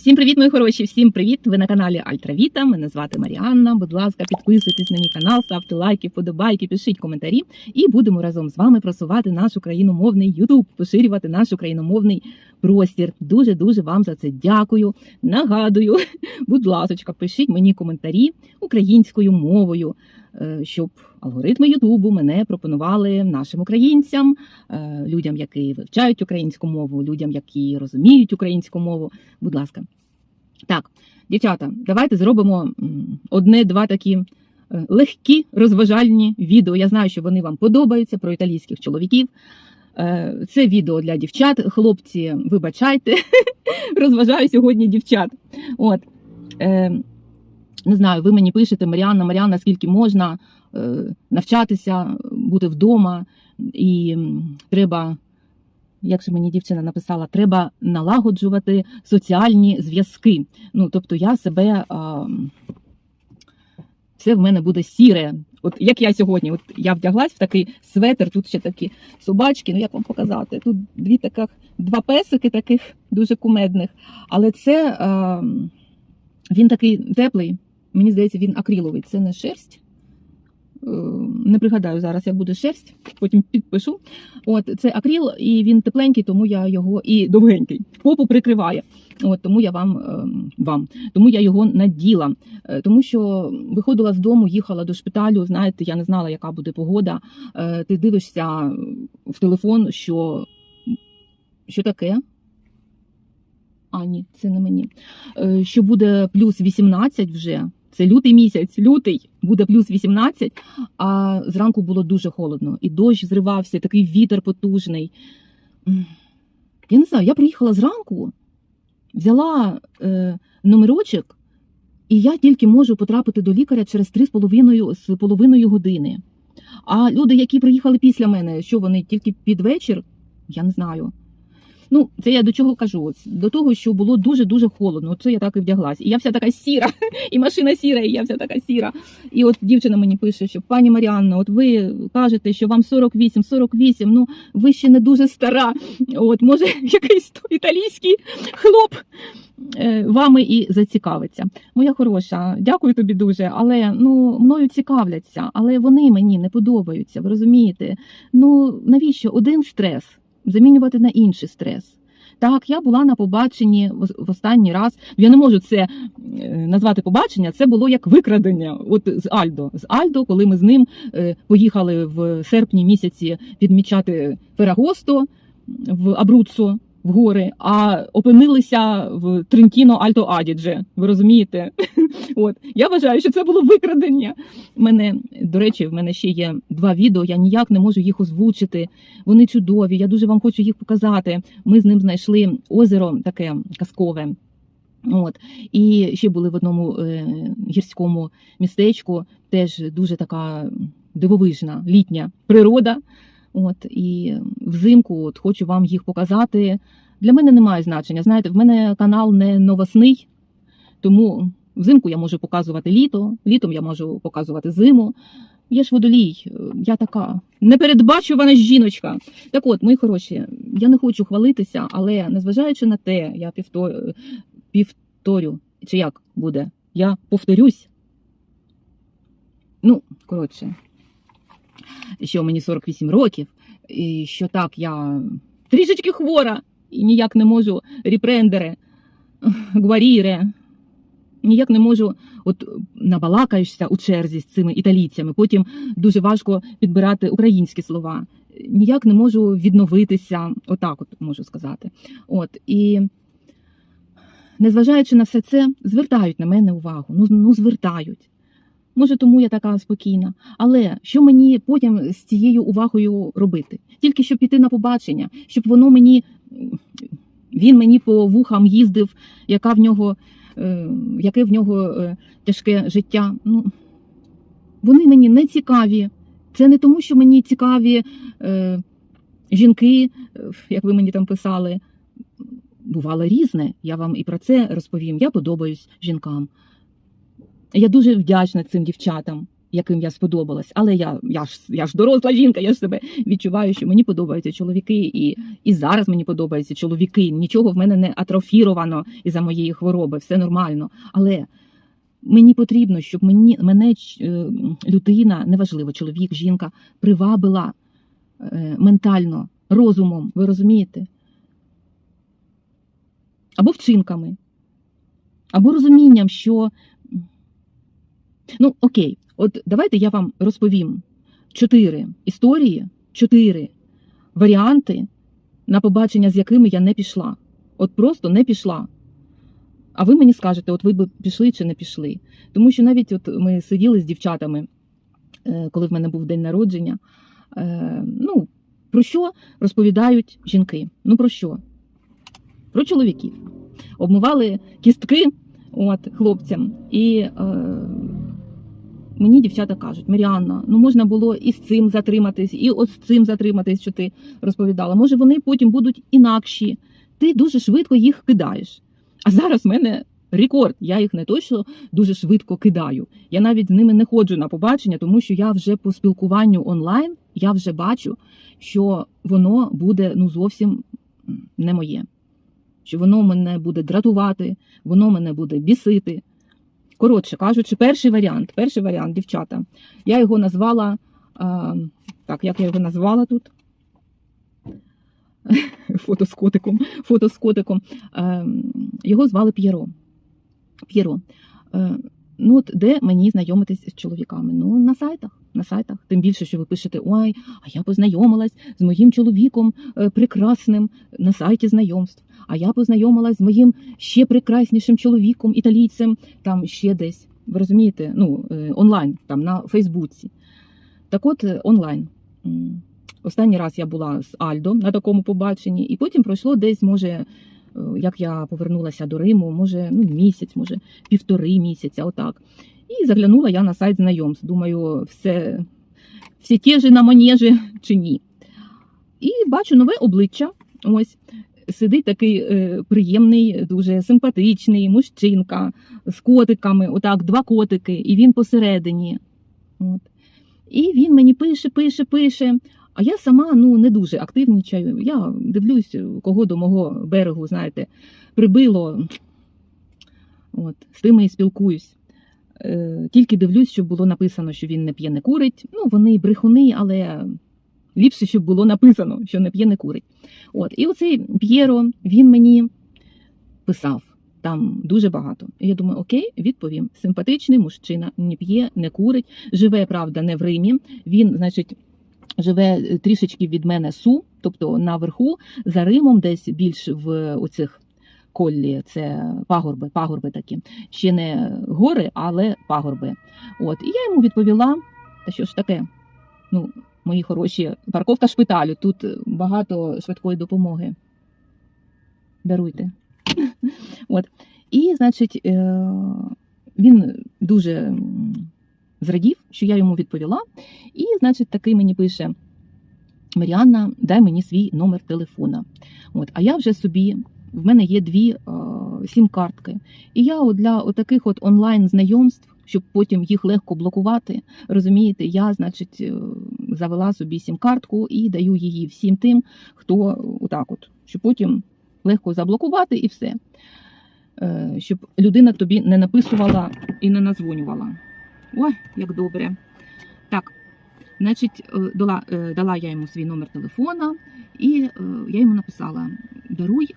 Всім привіт, мої хороші! Всім привіт! Ви на каналі Альтравіта. Мене звати Маріанна. Будь ласка, підписуйтесь на мій канал, ставте лайки, вподобайки, пишіть коментарі, і будемо разом з вами просувати наш україномовний Ютуб, поширювати наш україномовний простір. Дуже дуже вам за це дякую. Нагадую, будь ласка, пишіть мені коментарі українською мовою, щоб алгоритми Ютубу мене пропонували нашим українцям, е, людям, які вивчають українську мову, людям, які розуміють українську мову. Будь ласка. Так, дівчата, давайте зробимо одне-два такі е, легкі розважальні відео. Я знаю, що вони вам подобаються про італійських чоловіків. Е, Це відео для дівчат. Хлопці, вибачайте, розважаю сьогодні дівчат. От. Не знаю, ви мені пишете, Маріанна, Маріанна, скільки можна е, навчатися, бути вдома, і треба як же мені дівчина написала, треба налагоджувати соціальні зв'язки. Ну, тобто я себе. А, це в мене буде сіре. От як я сьогодні, от я вдяглась в такий светр, тут ще такі собачки, ну як вам показати? Тут дві таких, два песики таких дуже кумедних. Але це а, він такий теплий, мені здається, він акриловий, це не шерсть. Е, Не пригадаю зараз, як буде шерсть, потім підпишу. От це акрил, і він тепленький, тому я його і довгенький. Попу прикриває. От тому я вам ем, вам, тому я його наділа. Е, Тому що виходила з дому, їхала до шпиталю. Знаєте, я не знала, яка буде погода. Е, Ти дивишся в телефон, що, що таке. А, ні, це не мені. Е, Що буде плюс 18 вже. Це лютий місяць, лютий буде плюс 18, а зранку було дуже холодно. І дощ зривався, такий вітер потужний. Я не знаю, я приїхала зранку, взяла е, номерочок, і я тільки можу потрапити до лікаря через 3,5 з половиною години. А люди, які приїхали після мене, що вони тільки під вечір, я не знаю. Ну, це я до чого кажу? До того, що було дуже-дуже холодно. Оце я так і вдяглась. І я вся така сіра, і машина сіра, і я вся така сіра. І от дівчина мені пише, що пані Маріанна, от ви кажете, що вам 48, 48, ну ви ще не дуже стара. От може якийсь італійський хлоп е, вами і зацікавиться. Моя хороша, дякую тобі дуже, але ну мною цікавляться, але вони мені не подобаються. Ви розумієте? Ну навіщо один стрес замінювати на інший стрес? Так, я була на побаченні в останній раз. Я не можу це е, назвати побачення. Це було як викрадення. От з Альдо. З Альдо, коли ми з ним е, поїхали в серпні місяці відмічати Ферагосто в Абруццо в гори, а опинилися в Трентіно Альто Адідже. Ви розумієте? От я вважаю, що це було викрадення. Мене до речі, в мене ще є два відео. Я ніяк не можу їх озвучити. Вони чудові. Я дуже вам хочу їх показати. Ми з ним знайшли озеро таке казкове. От і ще були в одному е, гірському містечку, теж дуже така дивовижна літня природа. От і взимку от хочу вам їх показати. Для мене немає значення. Знаєте, в мене канал не новосний, тому взимку я можу показувати літо, літом я можу показувати зиму. Я ж водолій, е, я така непередбачувана жіночка. Так от, мої хороші, я не хочу хвалитися, але незважаючи на те, я півто- півторю, чи як буде, я повторюсь. Ну, коротше, що мені 48 років, і що так, я трішечки хвора і ніяк не можу репрендере, гваріре, ніяк не можу, от набалакаєшся у черзі з цими італійцями, потім дуже важко підбирати українські слова. Ніяк не можу відновитися, отак от можу сказати. От і незважаючи на все це, звертають на мене увагу. Ну, ну звертають. Може, тому я така спокійна. Але що мені потім з цією увагою робити? Тільки щоб піти на побачення, щоб воно мені він мені по вухам їздив, яка в нього, е, яке в нього е, тяжке життя. Ну, вони мені не цікаві. Це не тому, що мені цікаві е, жінки, е, як ви мені там писали. Бувало різне, я вам і про це розповім. Я подобаюсь жінкам. Я дуже вдячна цим дівчатам. яким я сподобалась. Але я, я, ж, я ж доросла жінка, я ж себе відчуваю, що мені подобаються чоловіки, і, і зараз мені подобаються чоловіки. Нічого в мене не атрофіровано із-за моєї хвороби, все нормально. Але мені потрібно, щоб мені, мене е, людина, неважливо, чоловік, жінка, привабила е, ментально, розумом, ви розумієте? Або вчинками, або розумінням, що. Ну, окей, от давайте я вам розповім чотири історії, чотири варіанти, на побачення, з якими я не пішла. От просто не пішла. А ви мені скажете, от ви б пішли чи не пішли. Тому що навіть от ми сиділи з дівчатами, е, коли в мене був день народження. е, Ну, про що розповідають жінки? Ну про що? Про чоловіків. Обмивали кістки от, хлопцям. І е, мені дівчата кажуть: Маріанна, ну можна було і з цим затриматись, і от з цим затриматись, що ти розповідала. Може, вони потім будуть інакші. Ти дуже швидко їх кидаєш. А зараз в мене рекорд. Я їх не то, що дуже швидко кидаю. Я навіть з ними не ходжу на побачення, тому що я вже по спілкуванню онлайн я вже бачу, що воно буде ну зовсім не моє. Що воно мене буде дратувати, воно мене буде бісити. Коротше кажучи, перший варіант, перший варіант, дівчата. Я його назвала. А, так, як я його назвала тут? Фото з котиком. Фото з котиком. Е, його звали П'єро. П'єро. Е, ну, от де мені знайомитись з чоловіками? Ну, на сайтах. На сайтах. Тим більше, що ви пишете, ой, а я познайомилась з моїм чоловіком е, прекрасним на сайті знайомств. А я познайомилась з моїм ще прекраснішим чоловіком, італійцем, там ще десь. Ви розумієте? Ну, е, онлайн, там на Фейсбуці. Так от, е, онлайн. Останній раз я була з Альдо на такому побаченні, і потім пройшло десь, може, е, як я повернулася до Риму, може, ну, місяць, може, півтори місяця, отак. І заглянула я на сайт знайомств. Думаю, все, всі ті ж на манежі чи ні. І бачу нове обличчя. Ось сидить такий е, приємний, дуже симпатичний мужчинка з котиками, отак, два котики, і він посередині. От. І він мені пише, пише, пише. А я сама ну не дуже активнічаю. Я дивлюсь, кого до мого берегу, знаєте, прибило. От, з тими і спілкуюсь. Е, тільки дивлюсь, щоб було написано, що він не п'є, не курить. Ну, вони брехуни, але ліпше, щоб було написано, що не п'є, не курить. От, і оцей П'єро, він мені писав. Там дуже багато. Я думаю, окей, відповім. Симпатичний мужчина, не п'є, не курить, живе, правда, не в Римі. Він, значить, живе трішечки від мене су, тобто наверху, за Римом, десь більш в оцих коллі, це пагорби, пагорби такі. Ще не гори, але пагорби. От, і я йому відповіла, та що ж таке? Ну, мої хороші, парковка шпиталю, тут багато швидкої допомоги. Даруйте. От. І, значить, е, він дуже зрадів, що я йому відповіла. І, значить, такий мені пише: Маріанна, дай мені свій номер телефона. От, а я вже собі, в мене є дві е, сім-картки. І я от для таких от онлайн знайомств, щоб потім їх легко блокувати, розумієте, я, значить, е, завела собі сім-картку і даю її всім тим, хто отак от, щоб потім легко заблокувати і все. Е, Щоб людина тобі не написувала і не назвонювала. Ой, як добре. Так, значить, е, дала, дала я йому свій номер телефона, і я йому написала: Даруй,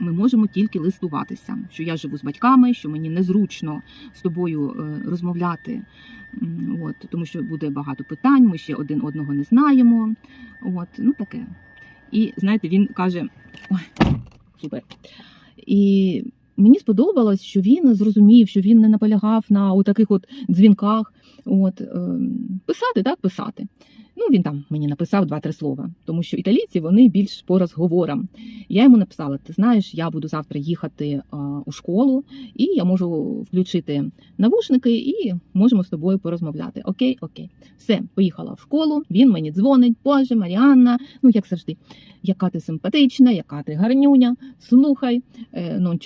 ми можемо тільки листуватися. Що я живу з батьками, що мені незручно з тобою е, розмовляти, от, тому що буде багато питань, ми ще один одного не знаємо. От, ну таке. І знаєте, він каже: Ой, супер. І мені сподобалось, що він зрозумів, що він не наполягав на таких от дзвінках. От, ем, писати, так, писати. Ну, він там мені написав два-три слова, тому що італійці вони більш по розговорам. Я йому написала: ти знаєш, я буду завтра їхати а, у школу, і я можу включити навушники, і можемо з тобою порозмовляти. Окей, окей. Все, поїхала в школу. Він мені дзвонить. Боже, Маріанна, ну як завжди, яка ти симпатична, яка ти гарнюня. Слухай, е, non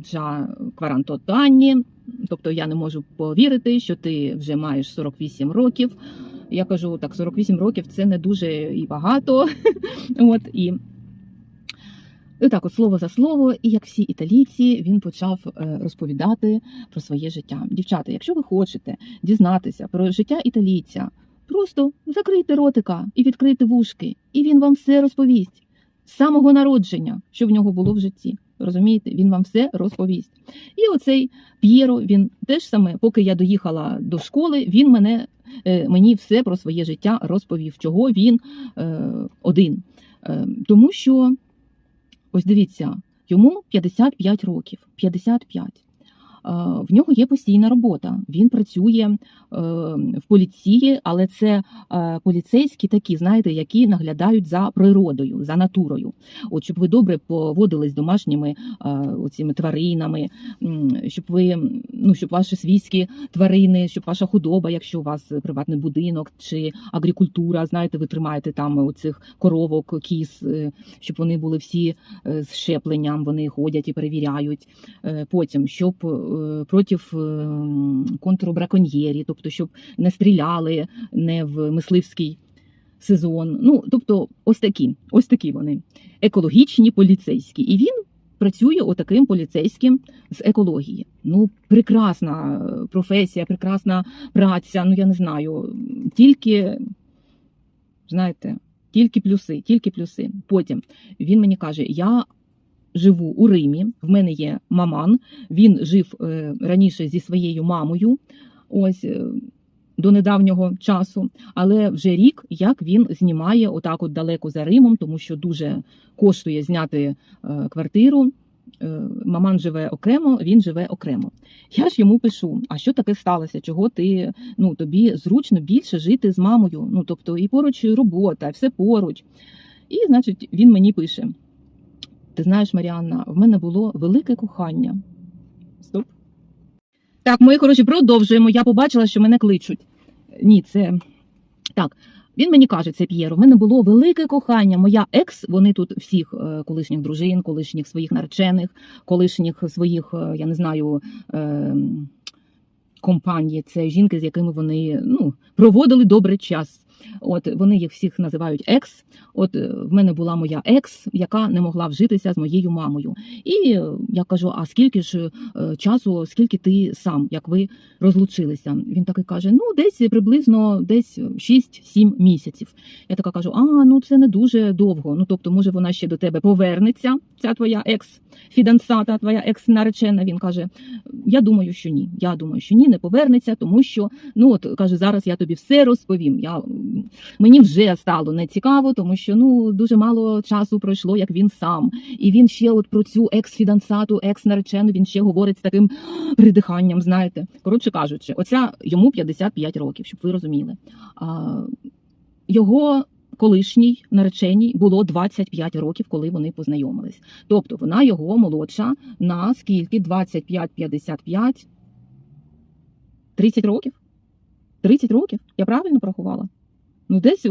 già 48 anni. Тобто я не можу повірити, що ти вже маєш 48 років. Я кажу, так, 48 років це не дуже і багато. От і. І так, от слово за слово, і як всі італійці, він почав е, розповідати про своє життя. Дівчата, якщо ви хочете дізнатися про життя італійця, просто закрийте ротика і відкрийте вушки, і він вам все розповість з самого народження, що в нього було в житті. Розумієте, він вам все розповість. І оцей П'єро, він теж саме, поки я доїхала до школи, він мене е, мені все про своє життя розповів, чого він е, один. Е, тому що, ось дивіться, йому 55 років. 55. Е, В нього є постійна робота. Він працює е, в поліції, але це е, поліцейські такі, знаєте, які наглядають за природою, за натурою. От щоб ви добре поводились з домашніми оціми тваринами, щоб ви ну щоб ваші свійські тварини, щоб ваша худоба, якщо у вас приватний будинок чи агрікультура, знаєте, ви тримаєте там оцих коровок, кіз, щоб вони були всі з щепленням, вони ходять і перевіряють. Потім, щоб проти е, контрбраконьєрів, тобто щоб не стріляли не в мисливський сезон. Ну тобто, ось такі, ось такі вони екологічні поліцейські, і він. Працює отаким поліцейським з екології. Ну, прекрасна е, професія, прекрасна праця. Ну я не знаю. Тільки, знаєте, тільки плюси, тільки плюси. Потім він мені каже: я живу у Римі, в мене є маман. Він жив е, раніше зі своєю мамою. Ось. е, До недавнього часу, але вже рік як він знімає отак, от далеко за Римом, тому що дуже коштує зняти е, квартиру. Маман живе окремо, він живе окремо. Я ж йому пишу: а що таке сталося? Чого ти ну тобі зручно більше жити з мамою? Ну тобто і поруч робота, все поруч. І, значить, він мені пише: Ти знаєш, Маріанна, в мене було велике кохання. Стоп. Так, мої хороші, продовжуємо. Я побачила, що мене кличуть. Ні, це так. Він мені каже, це П'єро, в мене було велике кохання. Моя екс, вони тут всіх е, колишніх дружин, колишніх своїх наречених, колишніх своїх, е, я не знаю, е, компаній. Це жінки, з якими вони ну, проводили добрий час. От вони їх всіх називають екс. От е, в мене була моя екс, яка не могла вжитися з моєю мамою. І е, я кажу: а скільки ж е, часу, скільки ти сам, як ви розлучилися? Він таки каже: ну, десь приблизно десь 6-7 місяців. Я така кажу: а ну це не дуже довго. Ну тобто, може, вона ще до тебе повернеться, ця твоя екс-фідансата, твоя екс-наречена. Він каже: Я думаю, що ні. Я думаю, що ні, не повернеться, тому що ну от каже, зараз я тобі все розповім. Я мені вже стало не цікаво, тому що ну дуже мало часу пройшло, як він сам. І він ще от про цю екс-фідансату, екс-наречену, він ще говорить з таким придиханням. Знаєте, коротше кажучи, оця йому 55 років, щоб ви розуміли. А, його колишній нареченій було 25 років, коли вони познайомились. Тобто вона його молодша на скільки 25-55 30 років. 30 років? Я правильно порахувала? Ну, десь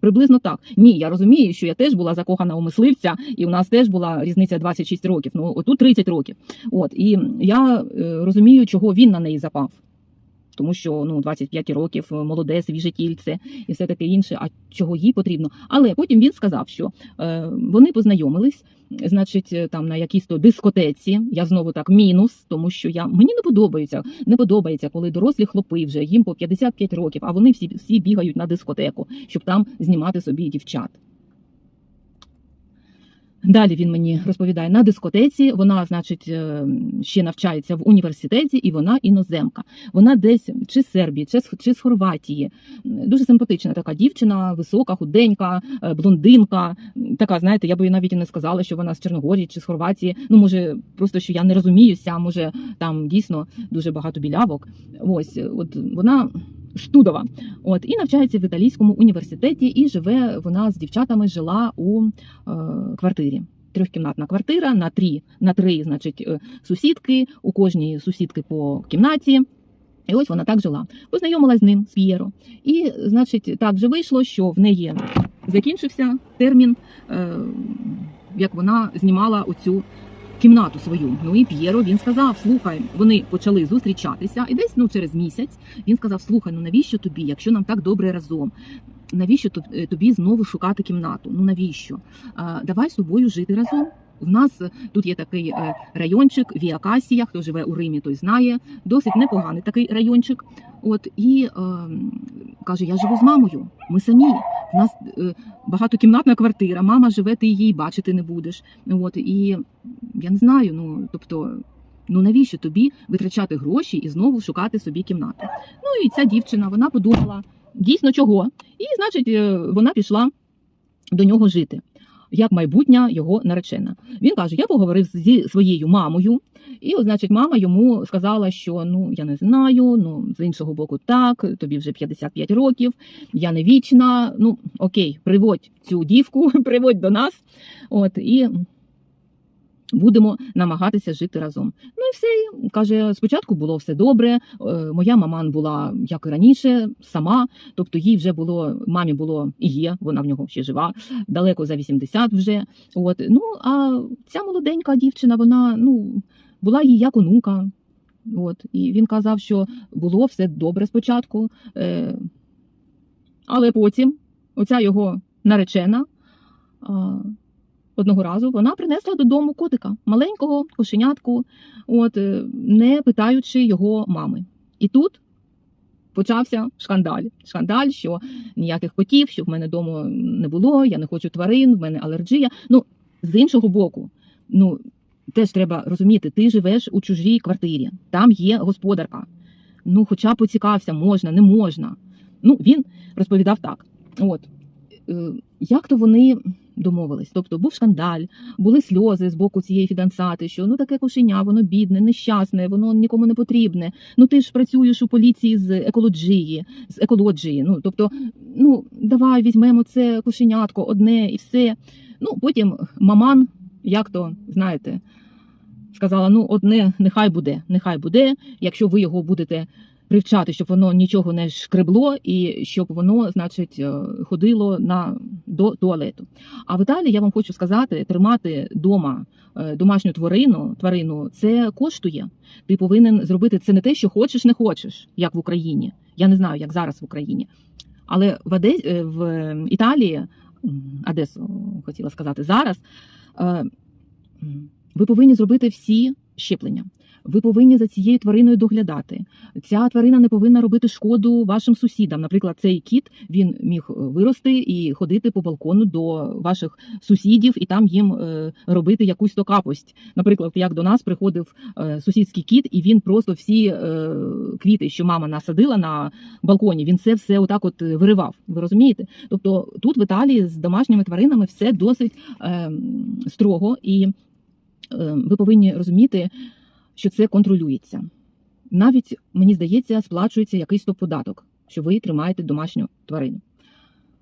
приблизно так. Ні, я розумію, що я теж була закохана у мисливця, і у нас теж була різниця 26 років. Ну, отут 30 років. От, і я е, розумію, чого він на неї запав. Тому що ну 25 років молоде, свіже тільце і все таке інше. А чого їй потрібно? Але потім він сказав, що е, вони познайомились, значить, е, там на якійсь то дискотеці. Я знову так мінус, тому що я мені не подобається, не подобається, коли дорослі хлопи вже їм по 55 років, а вони всі всі бігають на дискотеку, щоб там знімати собі дівчат. Далі він мені розповідає на дискотеці. Вона, значить, е, ще навчається в університеті, і вона іноземка. Вона десь чи з Сербії, чи з, чи з Хорватії. Дуже симпатична така дівчина, висока, худенька, е, блондинка. Така, знаєте, я би навіть і не сказала, що вона з Чорногорії чи з Хорватії. Ну, може, просто що я не розуміюся, може там дійсно дуже багато білявок. Ось, от вона. Студова, от і навчається в італійському університеті, і живе вона з дівчатами жила у е, квартирі. Трьохкімнатна квартира на три, на три, значить, е, сусідки. У кожній сусідки по кімнаті. І ось вона так жила. Познайомилась з ним з П'єро. І, значить, так же вийшло, що в неї закінчився термін, е, як вона знімала оцю кімнату свою. Ну і П'єро він сказав: слухай, вони почали зустрічатися, і десь ну через місяць він сказав: Слухай, ну навіщо тобі, якщо нам так добре разом? Навіщо е, тобі знову шукати кімнату? Ну навіщо? Давай з собою жити разом. В нас е, тут є такий е, райончик Віакасія, хто живе у Римі, той знає. Досить непоганий такий райончик. От і е, каже: Я живу з мамою. Ми самі. У нас е, багатокімнатна квартира. Мама живе, ти її бачити не будеш. От і я не знаю. Ну тобто, ну навіщо тобі витрачати гроші і знову шукати собі кімнату? Ну і ця дівчина вона подумала дійсно чого, і значить, е, вона пішла до нього жити. Як майбутня його наречена. Він каже: я поговорив зі своєю мамою, і, значить, мама йому сказала, що ну я не знаю, ну з іншого боку, так, тобі вже 55 років, я не вічна. Ну окей, приводь цю дівку, приводь до нас. От і будемо намагатися жити разом. Ну і все каже: спочатку було все добре. е, Моя маман була як і раніше, сама, тобто їй вже було, мамі було і є, вона в нього ще жива, далеко за 80 вже. От ну а ця молоденька дівчина, вона ну була їй як онука. От, і він казав, що було все добре спочатку, е, але потім оця його наречена одного разу вона принесла додому котика, маленького кошенятку, от, е, не питаючи його мами. І тут почався шкандаль. Шкандаль, що ніяких котів, що в мене вдома не було, я не хочу тварин, в мене алергія. Ну, з іншого боку, ну теж треба розуміти, ти живеш у чужій квартирі, там є господарка. Ну, хоча поцікався, можна, не можна. Ну, він розповідав так: от е, як то вони домовились? Тобто був шкандаль, були сльози з боку цієї фідансати, що ну таке кошеня, воно бідне, нещасне, воно нікому не потрібне. Ну ти ж працюєш у поліції з екології, з екології. Ну тобто, ну давай візьмемо це кошенятко, одне і все. Ну потім маман, як то знаєте, сказала: ну, одне, нехай буде, нехай буде, якщо ви його будете привчати, щоб воно нічого не шкребло, і щоб воно, значить, е, ходило на до туалету. А в Італії я вам хочу сказати, тримати дома домашню тварину, тварину це коштує. Ти повинен зробити це не те, що хочеш, не хочеш, як в Україні. Я не знаю, як зараз в Україні. Але в Оде... е, в Італії, Одесу хотіла сказати, зараз е, ви повинні зробити всі щеплення. Ви повинні за цією твариною доглядати. Ця тварина не повинна робити шкоду вашим сусідам. Наприклад, цей кіт він міг вирости і ходити по балкону до ваших сусідів і там їм е, робити якусь то капость. Наприклад, як до нас приходив е, сусідський кіт, і він просто всі е, квіти, що мама насадила на балконі, він це все отак от е, виривав. Ви розумієте? Тобто тут в Італії з домашніми тваринами все досить е, строго, і е, ви повинні розуміти, що це контролюється. Навіть мені здається, сплачується якийсь то податок, що ви тримаєте домашню тварину.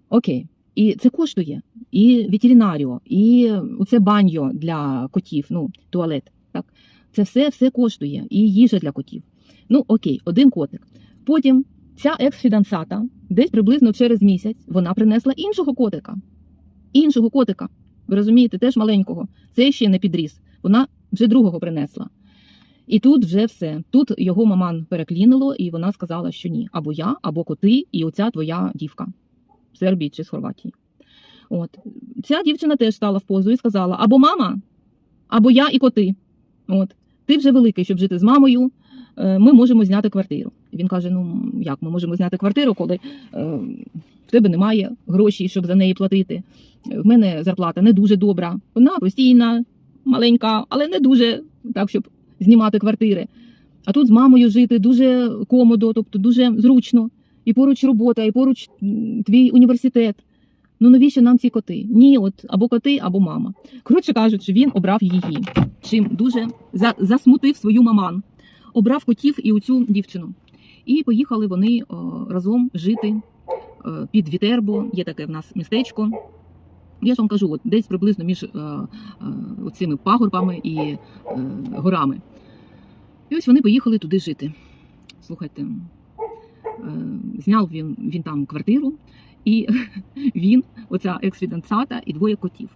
Окей. І це коштує. І ветеринаріо, і оце баньо для котів, ну, туалет. Так? Це все, все коштує, і їжа для котів. Ну, окей, один котик. Потім ця екс-фідансата, десь приблизно через місяць, вона принесла іншого котика. Іншого котика. Ви розумієте, теж маленького. Це ще не підріс. Вона вже другого принесла. І тут вже все. Тут його маман переклінило, і вона сказала, що ні, або я, або коти, і оця твоя дівка з Сербії чи з Хорватії. От ця дівчина теж стала в позу і сказала: або мама, або я і коти. От ти вже великий, щоб жити з мамою. е, Ми можемо зняти квартиру. Він каже: Ну як ми можемо зняти квартиру, коли е, в тебе немає грошей, щоб за неї платити. В мене зарплата не дуже добра. Вона постійна, маленька, але не дуже так, щоб знімати квартири. А тут з мамою жити дуже комодо, тобто дуже зручно. І поруч робота, і поруч твій університет. Ну навіщо нам ці коти? Ні, от або коти, або мама. Коротше кажучи, він обрав її, чим дуже за, засмутив свою маман. Обрав котів і оцю дівчину. І поїхали вони о, разом жити е, під Вітербо. Є таке в нас містечко. Я ж вам кажу, от десь приблизно між е, е, цими пагорбами і е, горами. І ось вони поїхали туди жити. Слухайте, зняв він, він там квартиру, і він, оця ексфідансата і двоє котів.